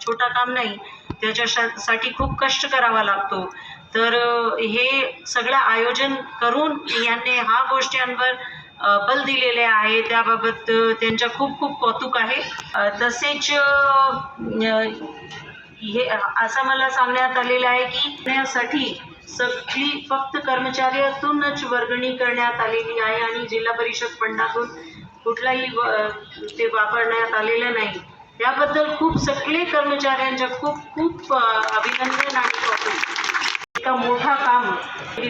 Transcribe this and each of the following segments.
छोटा काम नाही त्याच्यासाठी खूप कष्ट करावा लागतो. तर हे सगळं आयोजन करून यांनी हा गोष्टींवर बल दिलेले आहे. त्याबाबत त्यांच्या खूप खूप कौतुक आहे. तसेच हे असं मला सांगण्यात आलेलं आहे की यासाठी सगळी फक्त कर्मचाऱ्यातूनच वर्गणी करण्यात आलेली आहे आणि जिल्हा परिषद फंडातून कुठलाही ते वापरण्यात आलेलं नाही. त्याबद्दल खूप सगळे कर्मचाऱ्यांच्या खूप खूप अभिनंदन आणि कौतुक मोठा काम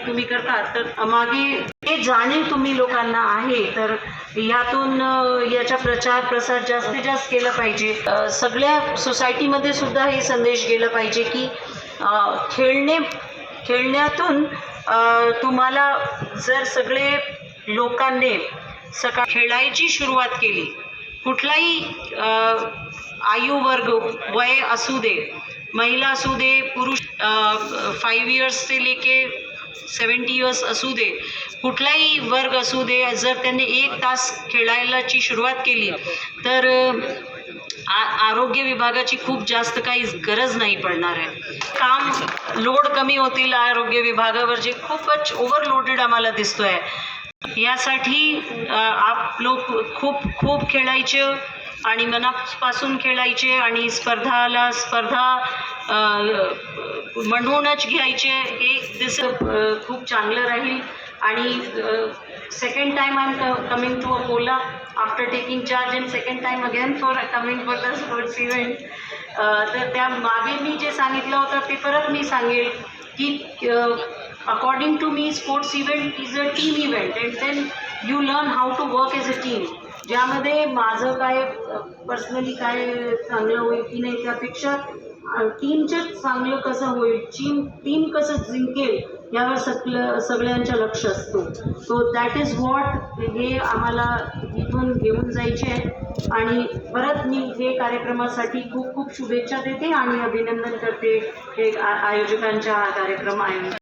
तुम्ही करता तर मागे हे जाणीव तुम्ही लोकांना आहे तर ह्यातून याचा प्रचार प्रसार जास्तीत जास्त केला पाहिजे. सगळ्या सोसायटीमध्ये सुद्धा हे संदेश गेला पाहिजे की खेळणे खेळण्यातून तुम्हाला जर सगळे लोकांनी सकाळ खेळायची सुरुवात केली कुठलाही आयुवर्ग आयु वर्ग वय असू दे महिला असू दे पुरुष फाईव्ह इयर्स ते लेके सेवन्टी इयर्स असू दे कुठलाही वर्ग असू दे जर त्यांनी एक तास खेळायलाची सुरुवात केली तर आ- आरोग्य विभागाची खूप जास्त काही गरज नाही पडणार आहे. काम लोड कमी होतील आरोग्य विभागावर जे खूपच ओव्हरलोडेड आम्हाला दिसतो आहे यासाठी आप लोक खूप खूप खेळायचे आणि मनापासून खेळायचे आणि स्पर्धाला स्पर्धा म्हणूनच घ्यायचे हे दिस खूप चांगलं राहील. आणि second time I am coming to Akola after taking charge and second time again for coming for the sports event तर त्या मागे मी जे सांगितलं होतं ते परत मी सांगेल की according to me sports event is a team event and then you learn how to work as a team ज्यामध्ये माझं काय पर्सनली काय चांगलं होईल की नाही त्यापेक्षा टीमचं चांगलं कसं होईल टीम टीम कसं जिंकेल यावर सगळं सगळ्यांचा लक्ष असतो. सो दॅट इज वॉट हे आम्हाला इथून घेऊन जायचे आहे. आणि परत मी हे कार्यक्रमासाठी खूप खूप शुभेच्छा देते आणि अभिनंदन करते हे आयोजकांच्या हा कार्यक्रम आहे.